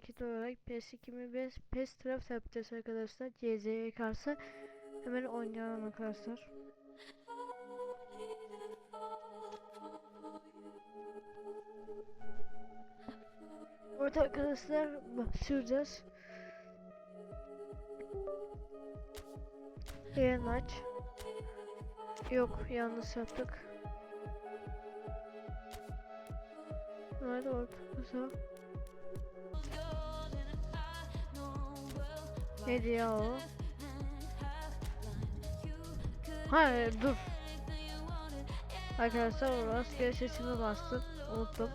paket olarak PES 2005 PES Draft yapacağız arkadaşlar. CZ'ye karşı hemen oynayalım arkadaşlar. Evet arkadaşlar başlayacağız. Yayın aç. Yok yanlış yaptık. Nerede ortası? Neydi ya o? Hayır dur. Arkadaşlar o rastgele sesimi bastım. Unuttum.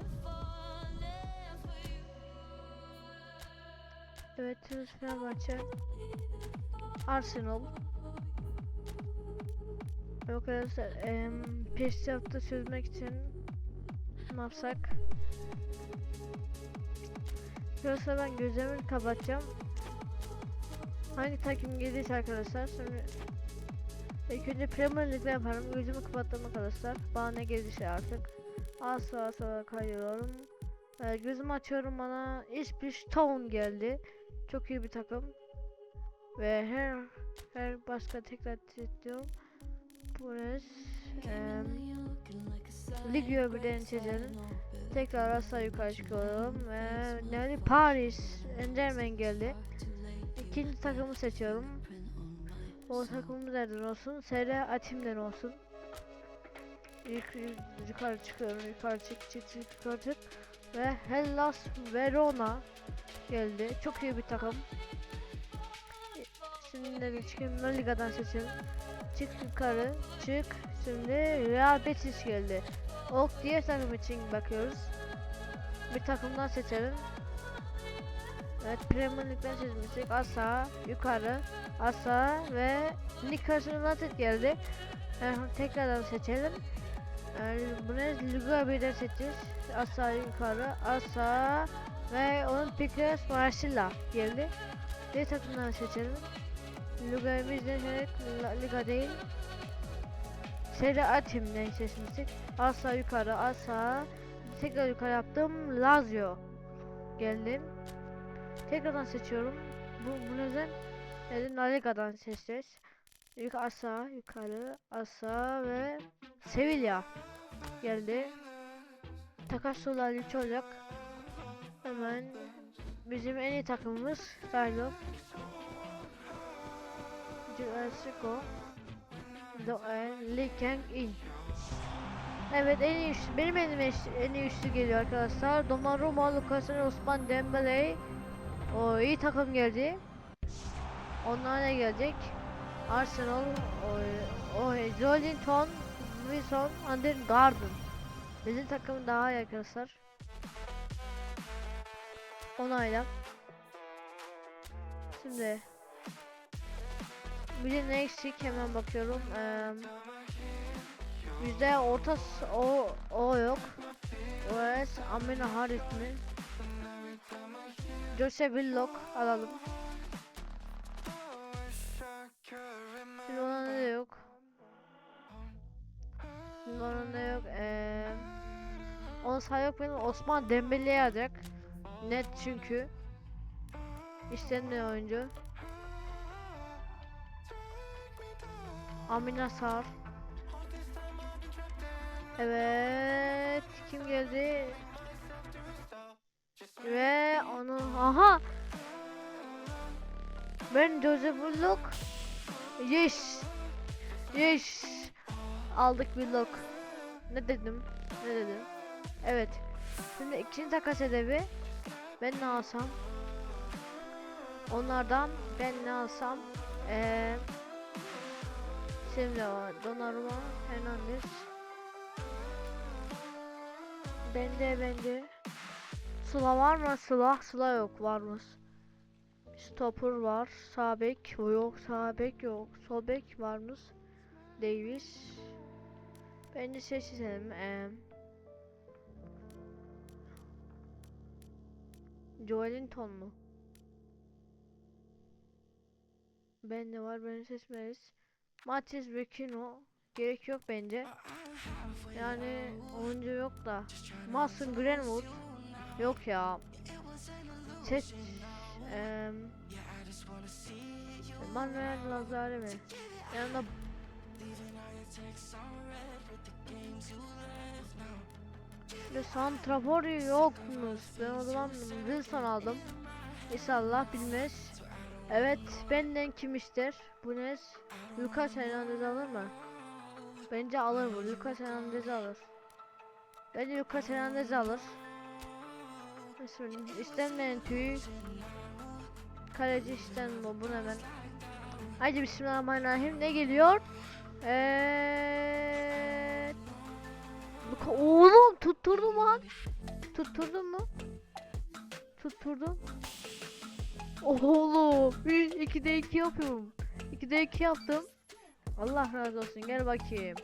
Evet Fenerbahçe. Arsenal. Evet Arkadaşlar em, peş hafta çözmek için ne yapsak? Yoksa ben gözlerimi kapatacağım. Hangi takım gelirse arkadaşlar şimdi ilk önce Premier Lig'de yaparım. Gözümü kapattım arkadaşlar. Bana ne gelirse artık. Az sağa sağa kayıyorum. Ee, gözümü açıyorum bana Ipswich Town geldi. Çok iyi bir takım. Ve her her başka tekrar ediyorum. Burası Ligio birden seçelim. Tekrar aşağı yukarı çıkıyorum ve yani Paris Enderman geldi. İkinci takımı seçiyorum. O takımımız nereden olsun? Sere Atim'den olsun. Yuk yukarı çıkıyorum. Yukarı çık çık çık yukarı çık. Ve Hellas Verona geldi. Çok iyi bir takım. Şimdi de çıkayım La Liga'dan seçelim. Çık yukarı çık. Şimdi Real Betis geldi. Ok diğer takım için bakıyoruz. Bir takımdan seçelim. Evet Premier Lig'den seçmiştik. Aşağı, yukarı, aşağı ve Newcastle United geldi. Yani tekrardan seçelim. Yani bunu Liga 1'den seçeceğiz. Aşağı, yukarı, aşağı ve onun Pickers Marcilla geldi. Bir takımdan seçelim. Liga bizden seçerek Liga değil. Serie A timden seçmiştik. Aşağı yukarı aşağı. Tekrar yukarı yaptım. Lazio geldim. Tekrardan seçiyorum. Bu, bu neden? Neden La Liga'dan seçeceğiz. Yukarı aşağı yukarı aşağı ve Sevilla geldi. Takas dolaylı olacak. Hemen bizim en iyi takımımız Dino. Jurassico. Doe Lee Kang In. Evet en iyi üçlü, benim elime en iyi üçlü geliyor arkadaşlar. Donnarumma, Lucas Osman Dembele. O iyi takım geldi. Onlar ne gelecek? Arsenal, o, o Jolinton, Wilson, Ander Garden. Bizim takım daha iyi arkadaşlar. Onayla. Şimdi bir ne eksik hemen bakıyorum. Ee, bizde orta o o yok. OS Amina Harit mi? Jose Willock alalım. Şimdi ona ne yok. Şimdi ona ne yok. Ee, onun sağ yok benim Osman Dembele'ye alacak. Net çünkü. İstenmeyen oyuncu. Amina Sar. Evet. Kim geldi? Ve onu aha. Ben Joseph Bullock. Yes. Yes. Aldık Bullock. Ne dedim? Ne dedim? Evet. Şimdi ikinci takas hedefi. Ben ne alsam? Onlardan ben ne alsam? Eee Şimdi o Donnarumma, Hernandez. Bende bende. Sıla var mı? Sıla, Sıla yok varmış. Stopper var. Sağ bek yok. Sağ bek yok. Sol bek varmış. Davis. Bence seçelim. Ee, Joelinton mu? Bende var. Beni seçmeliyiz. Matiz Vecino gerek yok bence. Yani oyuncu yok da. Mason Greenwood yok ya. Ses em, Manuel Lazare mi? Yanında Şimdi santrafor yokmuş. Ben o zaman Wilson aldım. İnşallah bilmez. Evet, benden kim ister? Bu ne? Lucas Hernandez alır mı? Bence alır bu. Lucas Hernandez alır. Bence Lucas Hernandez alır. Şimdi istenmeyen tüy. Kaleci istenmiyor. Bu hemen. Haydi bismillahirrahmanirrahim. Ne geliyor? Ka- Oğlum tutturdum lan. Tutturdun mu? Tutturdum. Oğlum 1 2'de 2 yapıyorum. 2'de 2 yaptım. Allah razı olsun. Gel bakayım.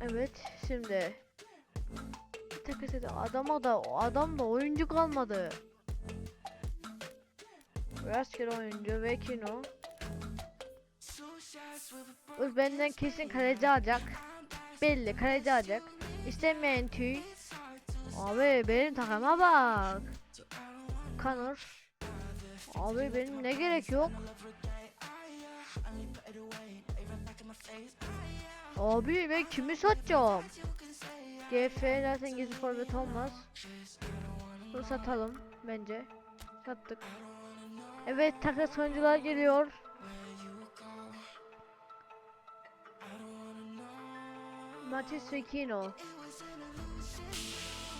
Evet, şimdi takas ede adama da adam da oyuncu kalmadı. Rastgele oyuncu ve kino. Dur benden kesin kaleci alacak. Belli kaleci alacak. İstemeyen tüy. Abi benim takıma bak. Kanır. Abi benim ne gerek yok. Abi ben kimi satacağım? GF zaten gizli forvet olmaz. Bunu satalım bence. Sattık. Evet takas oyuncular geliyor. Matis Sekino.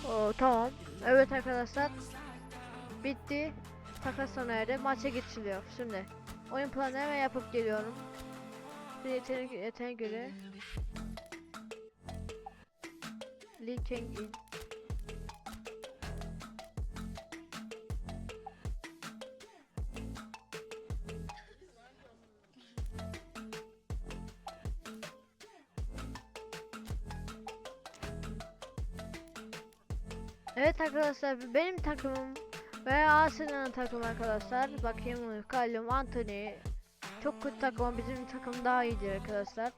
Oo, tamam. Evet arkadaşlar. Bitti. Takas sona erdi. Maça geçiliyor. Şimdi oyun planı hemen yapıp geliyorum. Yetenek, yetenek göre. Lee Kang in. Evet arkadaşlar benim takımım ve Arsenal'ın takımı arkadaşlar. Bakayım Kallum, Anthony. Çok kötü takım bizim takım daha iyidir arkadaşlar.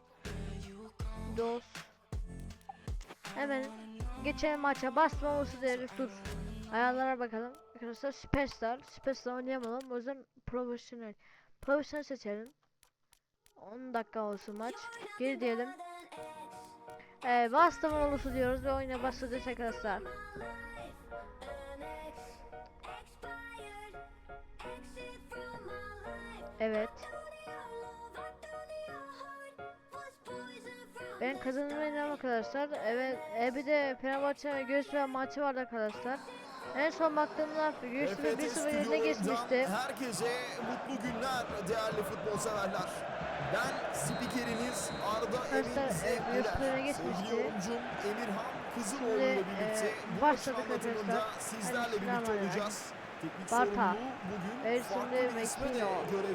Dos. Hemen geçelim maça. Basma olsun deriz dur. Ayarlara bakalım. Arkadaşlar Superstar. Superstar oynayamam. O yüzden profesyonel. Profesyonel seçelim. 10 dakika olsun maç. Geri diyelim. Ee, bastım olursa diyoruz ve oyuna başladık arkadaşlar. Evet. Ben kazanmayacağım arkadaşlar. Evet, e bir de Fenerbahçe ve Göztepe maçı vardı arkadaşlar. En son baktığımda Göztepe 1-0 yerine geçmişti. Herkese mutlu günler değerli futbol severler. Ben spikeriniz Arda Emin e, Zevkliler. Sevgili yorumcum Emirhan Kızıloğlu ile birlikte e, bu başladık maç anlatımında sizlerle birlikte olacağız. Teknik sorumluluğu bugün Evet, farklı şimdi bir isme de Mekino.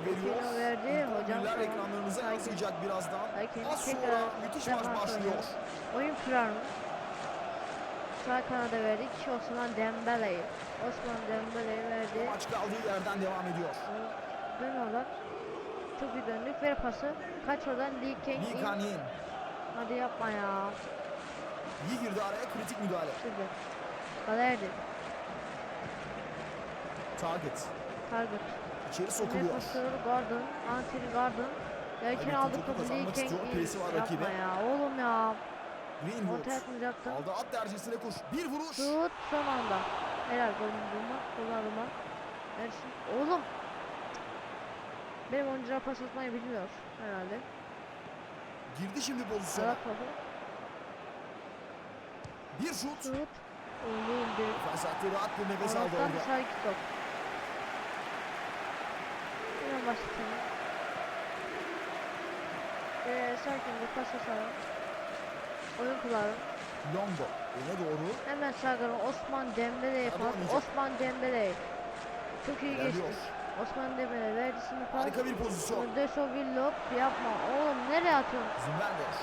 Mekino verdi. Hocam tamam. ekranlarınıza yansıyacak birazdan. Az sonra müthiş maç başlıyor. Oyun kurar mı? Sağ kanada verdik. Osman Dembele'yi. Osman Dembele'yi verdi. Maç kaldığı yerden devam ediyor. Dön oradan. Çok iyi döndük. Ver pası. Kaç oradan Lee Kang Lee in. Kanyen Hadi yapma ya. iyi girdi araya kritik müdahale. Şimdi. Galerdi. Target. Target. İçeri sokuluyor. pası? Gordon. Anthony Gordon. Derken aldık topu Lee Kang Yapma ya. Oğlum ya. Greenwood. Orta atmayacaktım. Aldı at derecesine koş. Bir vuruş. Şut son anda. Helal golün bulma. Kullanma. Ersin. Oğlum. Benim oyuncular pas atmayı bilmiyor herhalde. Girdi şimdi pozisyona. Bir şut. Şut. Oğlum bir. Attı rahat bir nefes aldı orada. dışarı iki top. Başlayalım. Ee, sakin bir pas atalım. Oyun kuralım. Longo. Öne doğru. Hemen sağdan Osman Dembele'ye pas. Osman Dembele. Çok iyi geçtik. Osman Dembele verdi şimdi pas. Harika bir pozisyon. Deso Villop yapma. Oğlum nereye atıyorsun? Vermiyor.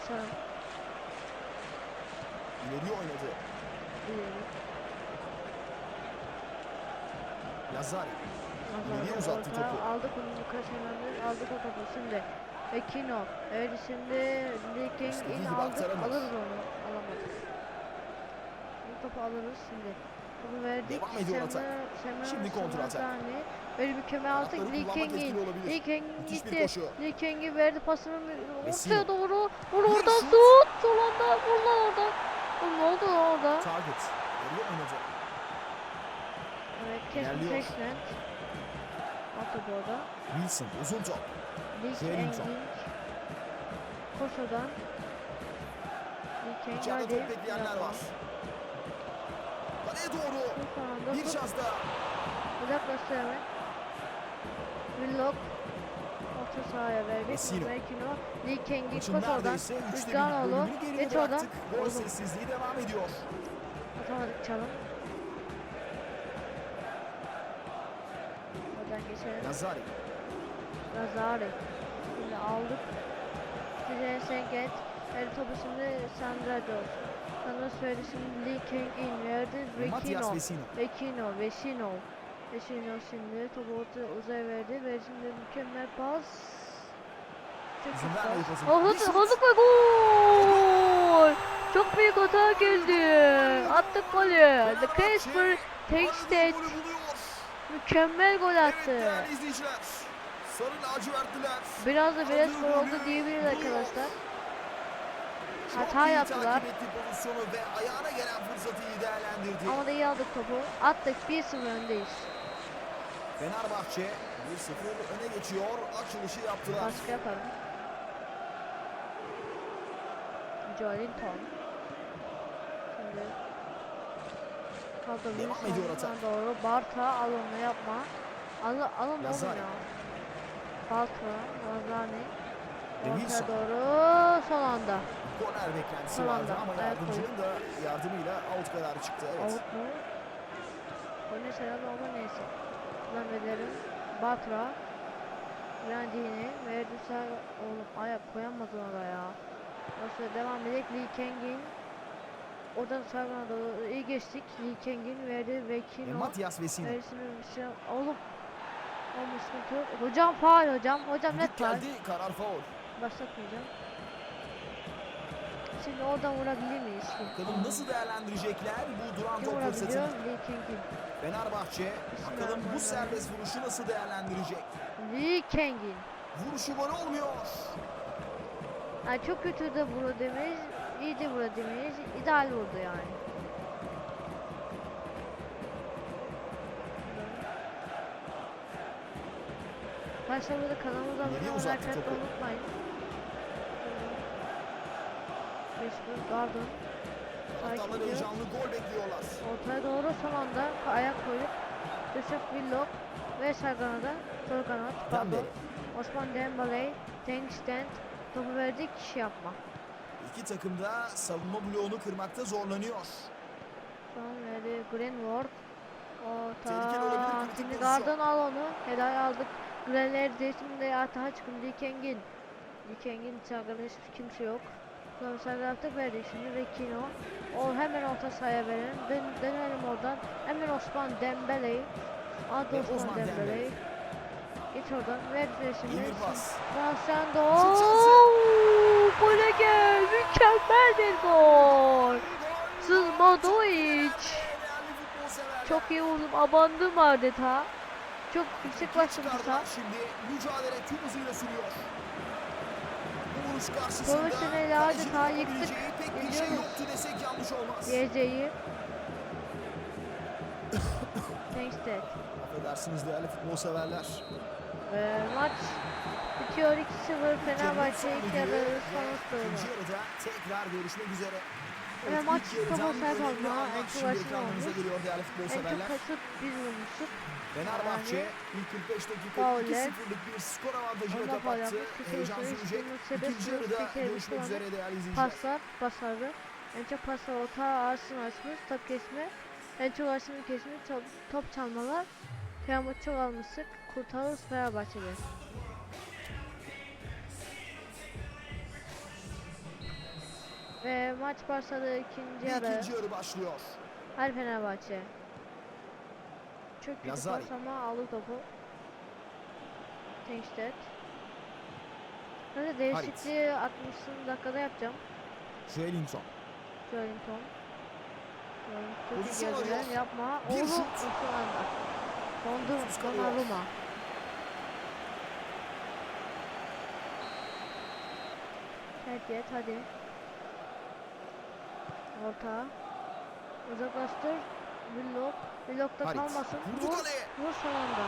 Dışarı. İleri oynadı. İleri. Lazari. İleriye uzattı topu. Aldık onu Lucas Hernandez. Aldık o topu şimdi. Ekino. Evet şimdi Lee in aktaramaz. Alırız onu. Alamadık. topu alırız şimdi. Topu verdik. Devam ediyor atak. Semra, Şimdi kontra atak. Böyle mükemmel. Ayakları Lee Kang'in. Lee Kang gitti. Lee Kang'i verdi pasını ortaya doğru. Vur oradan tut. Son anda vur lan oradan. Oğlum ne oldu orada? Target. Geriye oynadı. Keskin İlerliyor. Texland. Attı bu arada. Wilson uzun top. Lee Wellington. Kang'in. Koş oradan. Lee Kang İçeride top bekleyenler var. Kaleye doğru. Bir şans daha. Uzaklaştı hemen. Willock. Orta sahaya verdik. Vecino. Lee Kang'i Maçın koş oradan. neredeyse üçte bir Luganoğlu. bölümünü geride Geç oradan. bıraktık. Gol sessizliği devam ediyor. Atamadık çalım. Nazari. Lazari. Şimdi aldık. Size Senket. El topu şimdi Sandra Jones. Sandra söyledi şimdi Lee Kang in verdi. Matias Vecino. Vecino. Vecino. Vecino. Vecino şimdi topu uzaya verdi ve şimdi mükemmel pas. Oh, şut. hızlı ve gol! Çok büyük hata geldi. Attık golü. The Casper Golü buluyor. Mükemmel gol attı. Biraz da biraz gol oldu diyebiliriz arkadaşlar. Hata yaptılar. Ama da iyi aldık topu. Attık 1-0 öndeyiz. Fenerbahçe 1-0 öne geçiyor. Açılışı yaptılar. Baskı yapalım. Joelinton. Şimdi Kaldı Devam ediyor atak. doğru. Barta al onu yapma. Al, al onu Lazari. oğlum ya. Bartra, Lazani. Ortaya doğru son anda. Korner beklentisi Son vardı anda, ama ayak yardımcının da yardımıyla out kararı çıktı. Evet. Out mu? O ne sebebi ama neyse. Devam edelim. Batra. Randini. Verdi sağ. Oğlum ayak koyamadın oraya. Nasıl devam edelim. Lee Kang'in. Oradan sağına doğru iyi geçtik. Lee Kang'in verdi. Ve Vekino. Matias. Verisini bir şey. Oğlum. Oğlum sıkıntı yok. Hocam faal hocam. Hocam net faal. geldi. Karar faul. Başlatmayacağım. Şimdi oradan vurabilir miyiz? Bakalım nasıl değerlendirecekler bu duran top fırsatını. Fenerbahçe bakalım bu serbest vuruşu nasıl değerlendirecek? Lee Kang'in. Vuruşu gol olmuyor. Yani çok kötü de vurdu demeyiz, iyi de vurdu demeyiz, ideal vurdu yani. Başta burada kanalımıza abone olmayı atmayı unutmayın. Taraftarlar Takip ediyor. heyecanlı gol bekliyorlar. ortaya doğru son anda ayak koyup Yusuf Willock ve Sagana'da sol kanat. Osman Dembele, Tank Stand, topu verdik, kişi yapma. İki takım da savunma bloğunu kırmakta zorlanıyor. Son verdi Greenwood. Orta. kritik Şimdi. Garden al onu. Helal aldık. De şimdi atağa çıkın. Dikengin. Dikengin çağırdı hiç kimse yok. Sonra yaptık verdik şimdi ve Kino. O hemen orta sahaya verelim. Dön, dönelim oradan. Hemen Osman Dembele'yi. Adı Osman Osman Dembele'yi. Dembele. Geç oradan. Ver şimdi. İyi bir Gole gel. Mükemmel bir gol. Severler. Çok iyi vurdum. Abandım adeta. Çok yüksek başladı sağ. Şimdi mücadele tüm hızıyla sürüyor. Profesyonel adeta yıktık. pek bir şey yoktu desek yanlış olmaz. YC'yi. Thanks Dad. Affedersiniz değerli futbol severler. Ve maç bitiyor 2-0 Fenerbahçe ilk yarı sonuç yarıda tekrar görüşmek üzere. Ve ilk maç topa sahip olma, anlar en çok Şimdi açın ekranlarınıza olmuş. En çok kaçıp biz vurmuştuk. Fenerbahçe Yani ilk 45 dakika fauller. 2-0'lık bir skor faul kapattı. Heyecan süre sürecek. İkinci yarıda görüşmek üzere değerli izleyiciler. Paslar, paslarda. En çok paslar orta Arsın açmış, top kesme. En çok Arsın'ın kesme, top, top çalmalar. Kıyamet çok almıştık. Kurtarırız Fenerbahçe'de. Ve maç başladı ikinci yarı. ikinci yarı başlıyor. Her Fenerbahçe. Çok kötü Lazari. pas ama aldı topu. Tenkstedt. Hadi değişikliği 60. dakikada yapacağım. Joelinton. İyi Pozisyon arıyor. Yapma. Bir Oğlum şut. şu anda. Kalıyor. Donnarumma. Evet hadi. Orta. Uzaklaştır. Villok. Villok'ta Harit. kalmasın. Vur. Vur son anda.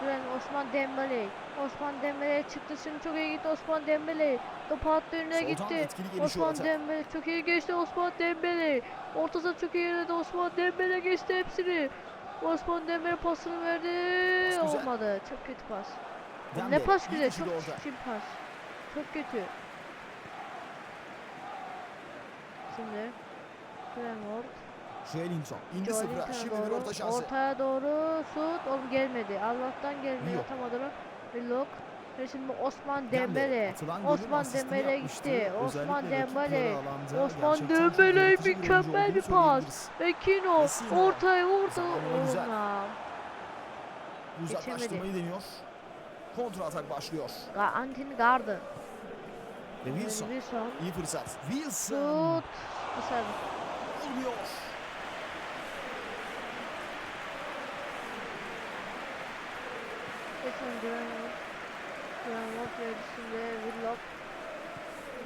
Güven Osman Dembele. Osman Dembele çıktı şimdi çok iyi gitti Osman Dembele. Topu attı önüne gitti. Osman. Dembele çok iyi geçti Osman Dembele. Orta saha çok iyi yerde Osman Dembele geçti hepsini. Osman Dembele pasını verdi. Olmadı. Çok kötü pas. ne Dembele, pas güzel. Çok çirkin pas. Çok kötü. Şimdi Greenwood. Joelinton. İndi sıfıra. Şimdi bir orta şansı. Ortaya doğru şut. Oğlum gelmedi. Allah'tan gelmedi. Atamadılar. Villok. Ve şimdi Osman Dembele. Osman Dembele gitti. Osman Dembele. Osman Dembele mükemmel bir pas. söyleyebiliriz. Ekino. Messina. Ortaya güzel. Oğlum Uzaklaştırmayı deniyor. Kontra atak başlıyor. Antin Garden. Ve Wilson. Wilson. İyi fırsat. Wilson. Şut. Dışarı. Olmuyor. Geçen Greenwood. Greenwood Villok.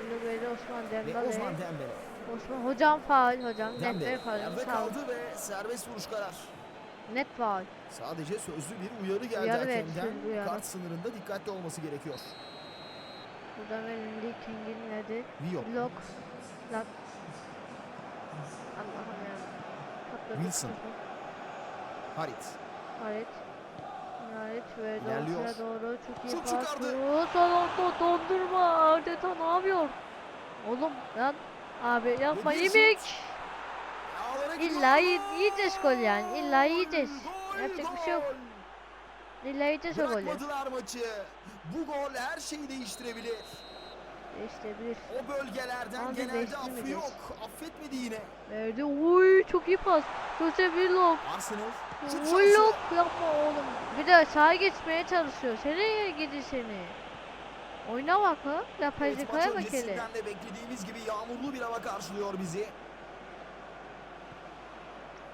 Villok verdi Osman Ve Dembele. Osman Dembele. Osman hocam faul hocam. Dembele faul. yerde kaldı ve serbest vuruş karar. Net faul. Sadece sözlü bir uyarı geldi Uyarı hakemden. uyarı. Kart sınırında dikkatli olması gerekiyor. Burada verildi King'in verdi. Vio. Blok. Lak. Allah'ım ya. Patladı. Wilson. Harit. Harit. Harit İlerliyor. ortaya doğru. Çok iyi Şut çıkardı. Anda dondurma. Arteta ne yapıyor? Oğlum lan. Abi yapma yemek. İlla yiyeceğiz gol yani. İlla yiyeceğiz. Yapacak bir şey yok. İlla yiyeceğiz o golü. Bırakmadılar maçı. Bu gol her şeyi değiştirebilir. İşte bir. O bölgelerden Abi genelde affı yok. Affetmedi yine. Verdi. Uy çok iyi pas. Jose Villok. Arsenal şansı. yapma oğlum. Bir de sağa geçmeye çalışıyor. Seni gidi seni. Oyuna bak ha. Yapay Evet, bak hele. de beklediğimiz gibi yağmurlu bir hava karşılıyor bizi.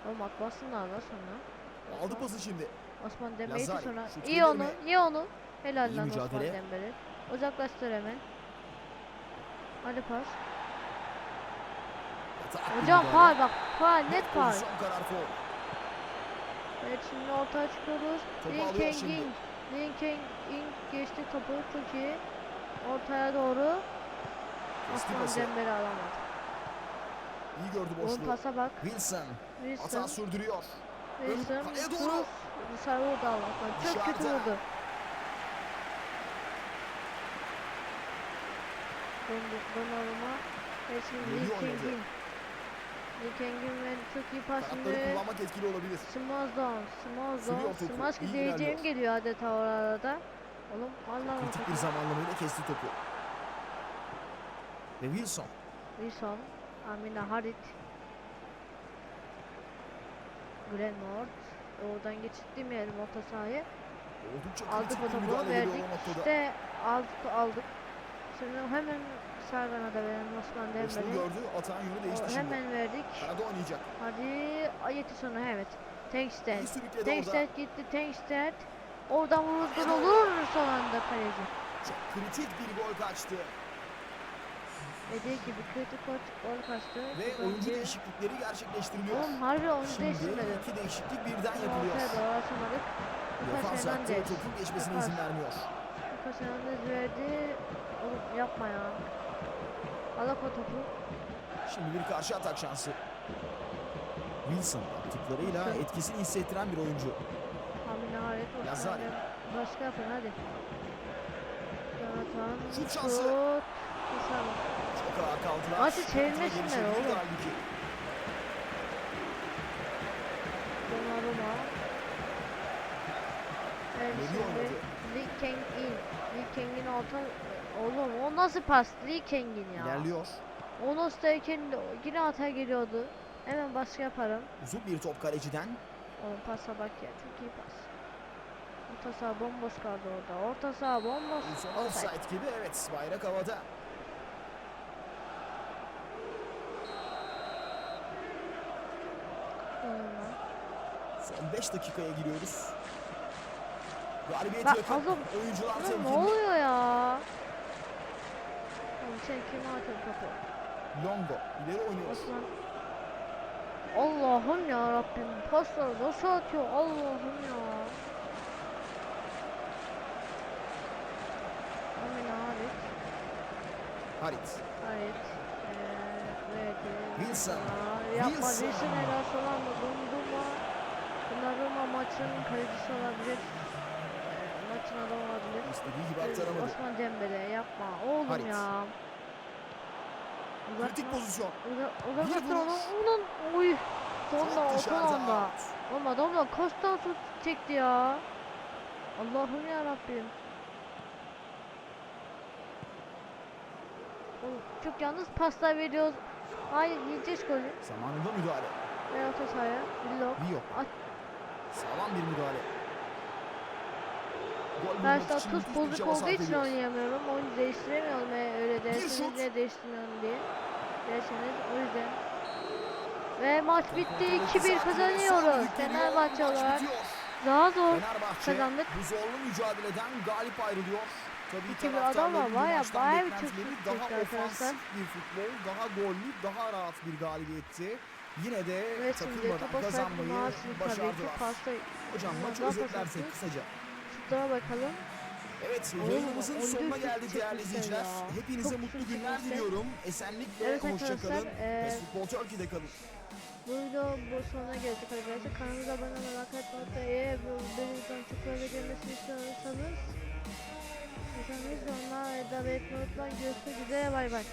Oğlum atmasınlar da sonra. Aldı pası şimdi. Osman Lazari, sonra. İyi onu. iyi onu. Helal İyi lan Osman mücadele. Dembele. Uzaklaştır hemen. Hadi pas. Atak Hocam faul bak. Faul net faul. Evet şimdi ortaya çıkıyoruz. Topu Lin alıyor Kang şimdi. Ing. Geçti topu çok iyi. Ortaya doğru. Osman. Dembele alamadı. İyi gördü Onun boşluğu. pasa bak. Wilson. Wilson. Hata sürdürüyor. Wilson. kaleye doğru. Dışarı vurdu Allah'tan. Çok kötü vurdu. Döndü. Donnarumma. Ve şimdi Lee. Lee Kang'in ve çok iyi pas Kanatları şimdi. kullanmak etkili olabilir. Smazdon. Smazdon. Sürüyor topu, Smash iyi diyeceğim geliyor adeta orada. Oğlum Allah'ım. Kritik bir zamanlamayla kesti topu. Ve Wilson. Wilson. Amina Harit. Glenmort. Oradan geçirtmeyelim orta sahayı. Oldukça Aldık kritik o bir topu müdahale verdik. o noktada. İşte aldık aldık. Şimdi hemen Sergan'a da verelim Osman Dembele. gördü. Atağın yönü değişti O, şimdi. hemen verdik. Arada oynayacak. Hadi ayeti sonu evet. Orada. Tankstead gitti Tankstead. Oradan vurur gol olur son anda kaleci. Çok kritik bir gol kaçtı. Dediği gibi kritik gol, kaçtı. Ve Çok oyuncu değişiklikleri gerçekleştiriliyor. Oğlum harbi oyuncu Şimdi değiştirmedi. iki değişiklik birden Ortaya yapılıyor. doğru açamadık. Lucas Defans hattı topun geçmesine izin vermiyor. Hernandez verdi. Oğlum yapma ya. Alak o topu. Şimdi bir karşı atak şansı. Wilson yaptıklarıyla Wilson. etkisini hissettiren bir oyuncu. Haret. Osman Lazari. Dem- Başka yapın hadi. Jonathan. Şut şansı. Şut. Çok ağır kaldılar. Maçı çevirmesinler oğlum. Donnarumma. Evet şimdi. Lee Kang in. Lee Kang'in orta... Oğlum o nasıl pas? Lee Kang'in ya. İlerliyor. O nasıl de yine hata geliyordu. Hemen baskı yaparım. Uzun bir top kaleciden. Oğlum pasa bak ya çok iyi pas. Orta saha bomboş kaldı orada. Orta saha bomboş. Wilson Offside. gibi evet bayrak havada. Son 5 dakikaya giriyoruz. Galibiyet yakın. oğlum, Oyuncular ne temkinli. oluyor ya? Oğlum sen kime atıyorsun topu? Longo ileri oynuyor. Osman. Allah'ım ya Rabbim pasları nasıl atıyor Allah'ım ya. Amin Halit. Harit. Halit. Eee verdi. Wilson. Aa, Yapma Wilson. Wilson helal olan mı? Dondurma. Donnarumma maçın kalecisi olabilir. Adamı olabilir. İstediği gibi aktaramadı. Osman Dembele yapma oğlum Harit. ya. Kritik Uzatma. pozisyon. Uza, Bir uzatma onu. Onun uy. Dışarıda anda. out. Oğlum adamla kaç tane şut çekti ya. Allah'ım ya Rabbim. Çok yalnız paslar veriyoruz. Hayır yiyeceğiz golü. Zamanında müdahale. Ve orta sahaya. Villog. Vio. At. Sağlam bir müdahale. Müthiş bir bozuk olduğu için oynayamıyorum. Oyunu değiştiremiyorum ve öyle derseniz niye değiştirmiyorum diye. Derseniz o yüzden. Ve maç bitti. Kontrolü 2-1 düzeltiyor, kazanıyoruz. Fenerbahçe olarak. Daha zor. Kazandık. bu zorlu mücadeleden galip ayrılıyor. Tabii taraftarların adam var, bu var ya, maçtan bayağı bir çok daha ofansif bir futbol, daha gollü, daha rahat bir galibiyetti. Yine de Ve takılmadan kazanmayı ki başardılar. Hocam maçı özetlersek kısaca. Şutlara bakalım. Evet yayınımızın on sonuna geldik değerli çekmişler izleyiciler. ya. Hepinize Çok mutlu günler çekmişler. diliyorum. Esenlikle Evet hoşça arkadaşlar, kalın. eee, Best Futbol Turkey'de kalın. Bu video bu sonuna geldik arkadaşlar. Kanalımıza abone olmayı, like atmayı. Eğer videodan çok fazla gelmesini istiyorsanız istiyorsanız yorumlara da unutmayın. Görüşmek üzere bay bay.